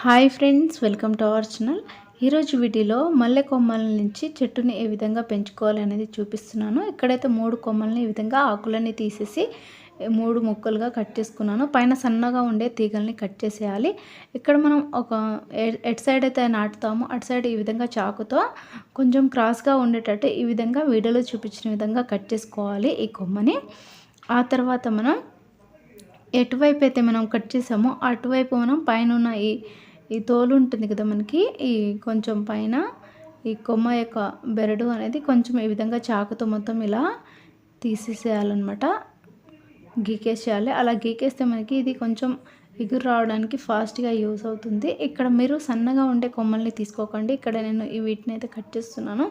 Hi friends welcome to our channel. ఈరోజు వీడియోలో మల్లె కొమ్మల నుంచి చెట్టుని ఏ విధంగా పెంచుకోవాలి అనేది చూపిస్తున్నాను. ఇక్కడైతే మూడు కొమ్మల్ని ఈ విధంగా ఆకులన్నీ తీసేసి మూడు ముక్కలుగా కట్ చేసుకున్నాను. పైన సన్నగా ఉండే తీగల్ని కట్ చేసేయాలి. ఇక్కడ మనం ఒక ఎట్ సైడ్ అయితే నాటుతామో అటు సైడ్ ఈ విధంగా చాకుతో కొంచెం క్రాస్గా ఉండేటట్టు ఈ విధంగా వీడియోలో చూపించిన విధంగా కట్ చేసుకోవాలి ఈ కొమ్మని. ఆ తర్వాత మనం ఎటువైపు అయితే మనం కట్ చేసామో అటువైపు మనం పైన ఉన్న ఈ ఈ తోలు ఉంటుంది కదా మనకి ఈ కొంచెం పైన ఈ కొమ్మ యొక్క బెరడు అనేది కొంచెం ఈ విధంగా చాకుతో మొత్తం ఇలా తీసేసేయాలన్నమాట. గీకేసేయాలి. అలా గీకేస్తే మనకి ఇది కొంచెం ఎగురు రావడానికి ఫాస్ట్గా యూస్ అవుతుంది. ఇక్కడ మీరు సన్నగా ఉండే కొమ్మల్ని తీసుకోకండి. ఇక్కడ నేను ఈ వీటిని అయితే కట్ చేస్తున్నాను.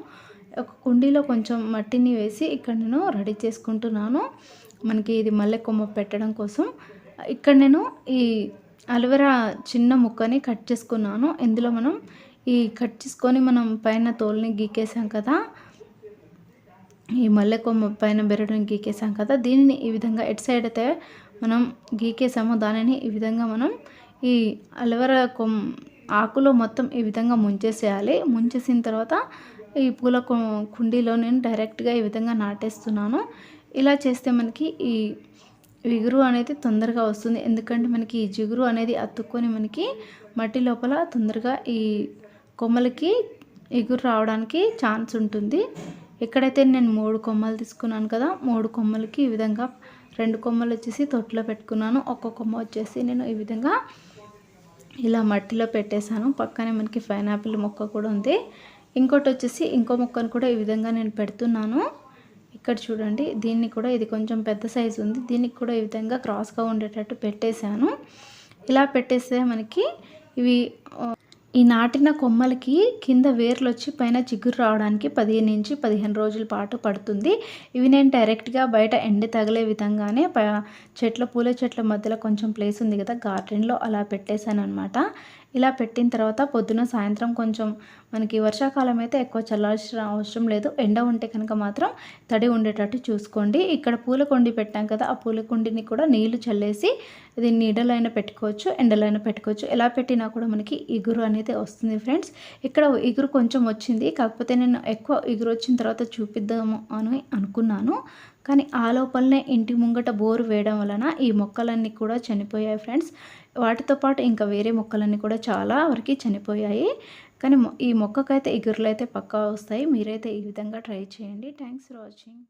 ఒక కుండీలో కొంచెం మట్టిని వేసి ఇక్కడ నేను రెడీ చేసుకుంటున్నాను. మనకి ఇది మల్లె కొమ్మ పెట్టడం కోసం. ఇక్కడ నేను ఈ అలోవెరా చిన్న ముక్కని కట్ చేసుకున్నాను. ఇందులో మనం ఈ కట్ చేసుకొని మనం పైన తోలుని గీకేసాం కదా ఈ మల్లె కొమ్మ పైన బెరడుని గీకేసాం కదా దీనిని ఈ విధంగా ఎట్ సైడ్ అయితే మనం గీకేసామో దానిని ఈ విధంగా మనం ఈ అలవెరా కొమ్ ఆకులో మొత్తం ఈ విధంగా ముంచేసేయాలి. ముంచేసిన తర్వాత ఈ పూల కుండీలో నేను డైరెక్ట్గా ఈ విధంగా నాటేస్తున్నాను. ఇలా చేస్తే మనకి ఈ విగురు అనేది తొందరగా వస్తుంది. ఎందుకంటే మనకి ఈ జిగురు అనేది అతుక్కొని మనకి మట్టి లోపల తొందరగా ఈ కొమ్మలకి ఎగురు రావడానికి ఛాన్స్ ఉంటుంది. ఎక్కడైతే నేను మూడు కొమ్మలు తీసుకున్నాను కదా మూడు కొమ్మలకి ఈ విధంగా రెండు కొమ్మలు వచ్చేసి తొట్టులో పెట్టుకున్నాను. ఒక్క కొమ్మ వచ్చేసి నేను ఈ విధంగా ఇలా మట్టిలో పెట్టేశాను. పక్కనే మనకి పైనాపిల్ మొక్క కూడా ఉంది. ఇంకోటి వచ్చేసి ఇంకో మొక్కను కూడా ఈ విధంగా నేను పెడుతున్నాను. ఇక్కడ చూడండి దీన్ని కూడా ఇది కొంచెం పెద్ద సైజు ఉంది. దీనికి కూడా ఈ విధంగా క్రాస్గా ఉండేటట్టు పెట్టేశాను. ఇలా పెట్టేస్తే మనకి ఇవి ఈ నాటిన కొమ్మలకి కింద వేర్లు వచ్చి పైన చిగురు రావడానికి పదిహేను నుంచి పదిహేను రోజుల పాటు పడుతుంది. ఇవి నేను డైరెక్ట్గా బయట ఎండ తగిలే విధంగానే చెట్ల పూల చెట్ల మధ్యలో కొంచెం ప్లేస్ ఉంది కదా గార్డెన్లో అలా పెట్టేశాను అనమాట ఇలా పెట్టిన తర్వాత పొద్దున సాయంత్రం కొంచెం మనకి వర్షాకాలం అయితే ఎక్కువ చల్లాల్సిన అవసరం లేదు. ఎండ ఉంటే కనుక మాత్రం తడి ఉండేటట్టు చూసుకోండి. ఇక్కడ పూల కొండి పెట్టాం కదా ఆ పూల కొండిని కూడా నీళ్ళు చల్లేసి ఇది నీడలైనా పెట్టుకోవచ్చు ఎండలైనా పెట్టుకోవచ్చు. ఎలా పెట్టినా కూడా మనకి ఇగురు అనేది వస్తుంది ఫ్రెండ్స్. ఇక్కడ ఇగురు కొంచెం వచ్చింది. కాకపోతే నేను ఎక్కువ ఇగురు వచ్చిన తర్వాత చూపిద్దాము అని అనుకున్నాను. కానీ ఆ లోపలనే ఇంటి ముంగట బోరు వేయడం వలన ఈ మొక్కలన్నీ కూడా చనిపోయాయి ఫ్రెండ్స్. వాటితో పాటు ఇంకా వేరే మొక్కలన్నీ కూడా చాలా వరకు చనిపోయాయి. కానీ ఈ మొక్కకైతే ఎగురులైతే అయితే పక్కా వస్తాయి. మీరైతే ఈ విధంగా ట్రై చేయండి. Thanks for watching.